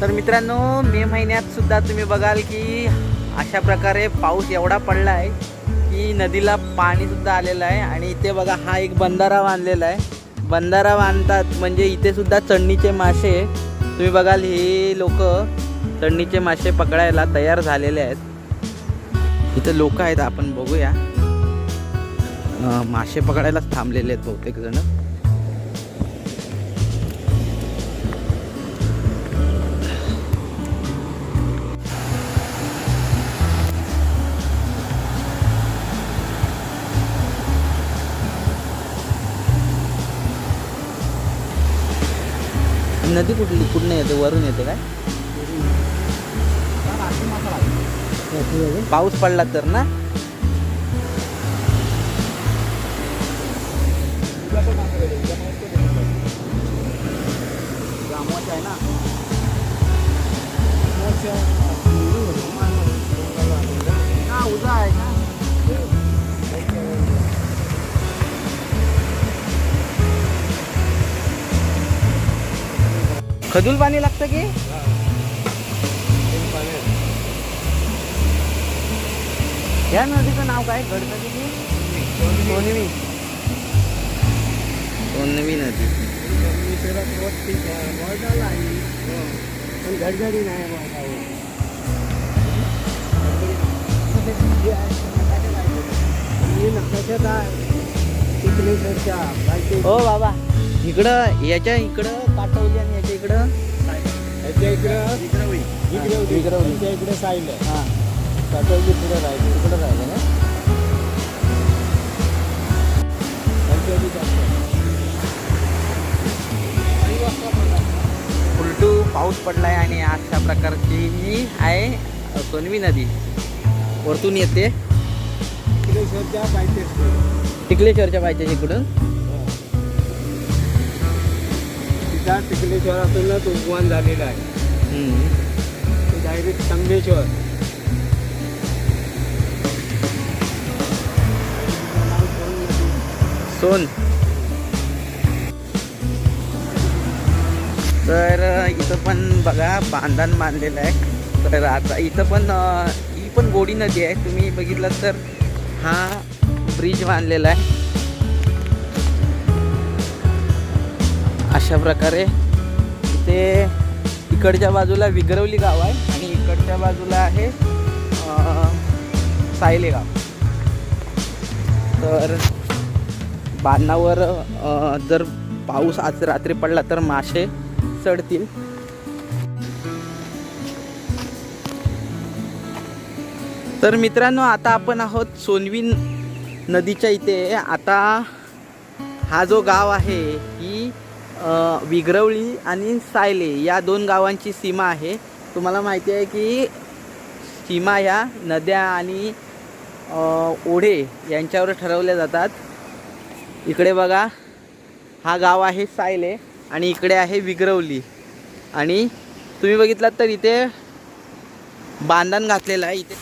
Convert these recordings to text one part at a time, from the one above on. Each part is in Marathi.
तर मित्रांनो मे महिन्यात सुद्धा तुम्ही बघाल की अशा प्रकारे पाऊस एवढा पडला आहे की नदीला पाणी सुद्धा आलेलं आहे. आणि इथे बघा हा एक बंधारा बांधलेला आहे. बंधारा बांधतात म्हणजे इथे सुद्धा चढणीचे मासे तुम्ही बघाल हे लोक चढणीचे मासे पकडायला तयार झालेले आहेत. इथे लोक आहेत आपण बघूया. मासे पकडायलाच थांबलेले आहेत बहुतेक जण. नदी कुठली? कुठनं येते वरून येते काय? पाऊस पडला तर ना? आहे ना. खजूल पाणी लागतं की? या नदीचं नाव काय? गड नदी सोनवी. सोनवी नदी. घडघडी नाही हो बाबा. इकडं याच्या इकडं काटवली आणि इकडं. इकडं आहे हां पुढे राहिली इकडं राहिलं ना. उलटू पाऊस पडलाय आणि अशा प्रकारची ही आहे सोनवी नदी. वरतून येते. टिकलेश्वरच्या बायके टिकलेश्वरच्या पाहिजे इकडून. तिथं टिकलेश्वरातूनच उगवण झालेलं आहे. ते डायरेक्ट संगमेश्वर. सोन. तर इथं पण बघा बांधण बांधलेलं आहे. तर आता इथं पण ही पण गोडी नदी आहे. तुम्ही बघितलं तर हा ब्रिज बांधलेला आहे. अशा प्रकारे इथे इकडच्या बाजूला विगरवली गाव आहे आणि इकडच्या बाजूला आहे अ, सायले गाव. तर बांधावर जर पाऊस आज रात्री पडला तर मासे चढतील. तर मित्रांनो आता आपण आहोत सोनवी नदीच्या इथे. आता हा जो गाव आहे ही अ, विगरवली आणि सायले या दोन गावांची सीमा आहे. तुम्हाला माहिती आहे की सीमा ह्या नद्या आणि ओढे यांच्यावर ठरवल्या जातात. इकडे बघा हा गाव आहे सायले आणि इकडे आहे विगरवली. आणि तुम्ही बघितलात तर इथे बांधण घातलेलं आहे. इथे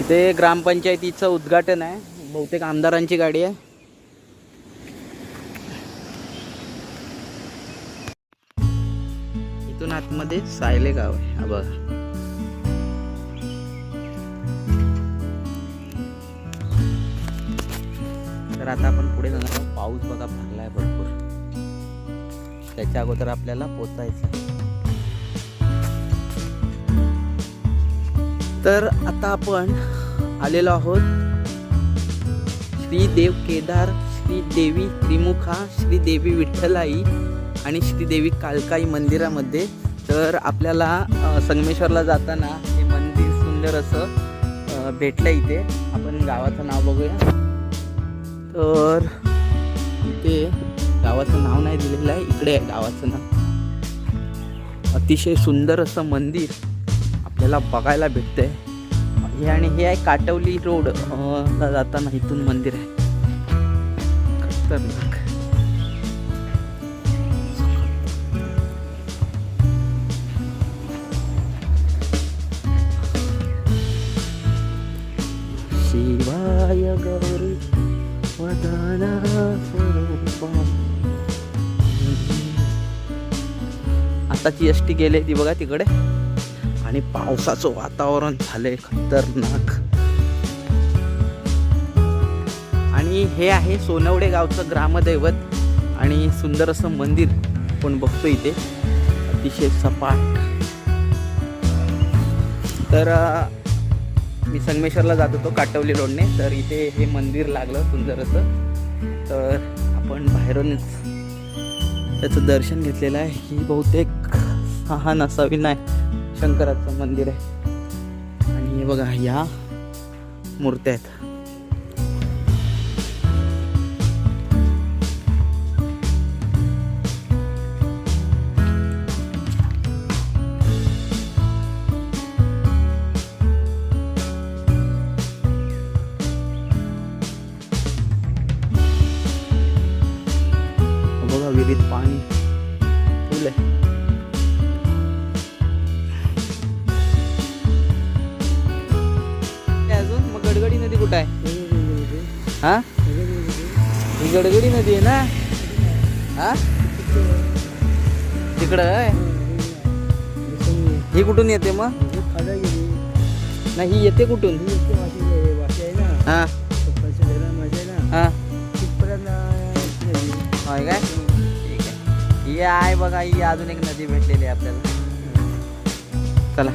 इथे ग्रामपंचायतीचं उद्घाटन आहे. बहुतेक आमदारांची गाडी आहे. इथून आतमध्ये सायले गाव आहे. हा बघा. तर आता आपण पुढे जाणार आहोत. पाऊस बघा भरलाय भरपूर. त्याच्या अगोदर आपल्याला पोचायचं आहे. तर आता आपण आलेलो आहोत श्री देव केदार श्री देवी त्रिमुखा श्री देवी विठ्ठलाई आणि श्री देवी कालकाई मंदिरामध्ये. तर आपल्याला संगमेश्वरला जाताना हे मंदिर सुंदर असं भेटलं इथे. आपण गावाचं नाव बघूया. तर इथे गावाचं नाव नाही दिलेलं आहे इकडे आहे गावाचं नाव. अतिशय सुंदर असं मंदिर आपल्याला बघायला भेटतंय. हे आणि हे आहे काटवली रोड. ला जाताना इथून मंदिर आहे. खतरनाक शिवाय गौरी वदना स्वरूपा. आत्ताची एस टी गेले ती बघा तिकडे. आणि पावसाचं वातावरण झालंय खतरनाक. आणि हे आहे सोनवडे गावचं ग्रामदैवत आणि सुंदर असं मंदिर आपण बघतो इथे. अतिशय सपाट. तर मी संगमेश्वरला जात होतो काटवली रोडने. तर इथे हे मंदिर लागलं सुंदर असं तर आपण बाहेरूनच त्याचं दर्शन घेतलेलं आहे. ही बहुतेक हा नसावी नाही. शंकराचं मंदिर आहे. आणि हे बघा या मूर्त्या आहेत. विहिरीत पाणी फुल. आहे अजून? मग गडगडी नदी कुठं आहे? हा? ही गडगडी नदी आहे ना? हा? तिकडं आहे? ही कुठून येते मग? नाही ही येते कुठून? हा. हा. होय काय? ही आहे बघा ही अजून एक नदी भेटलेली आहे आपल्याला.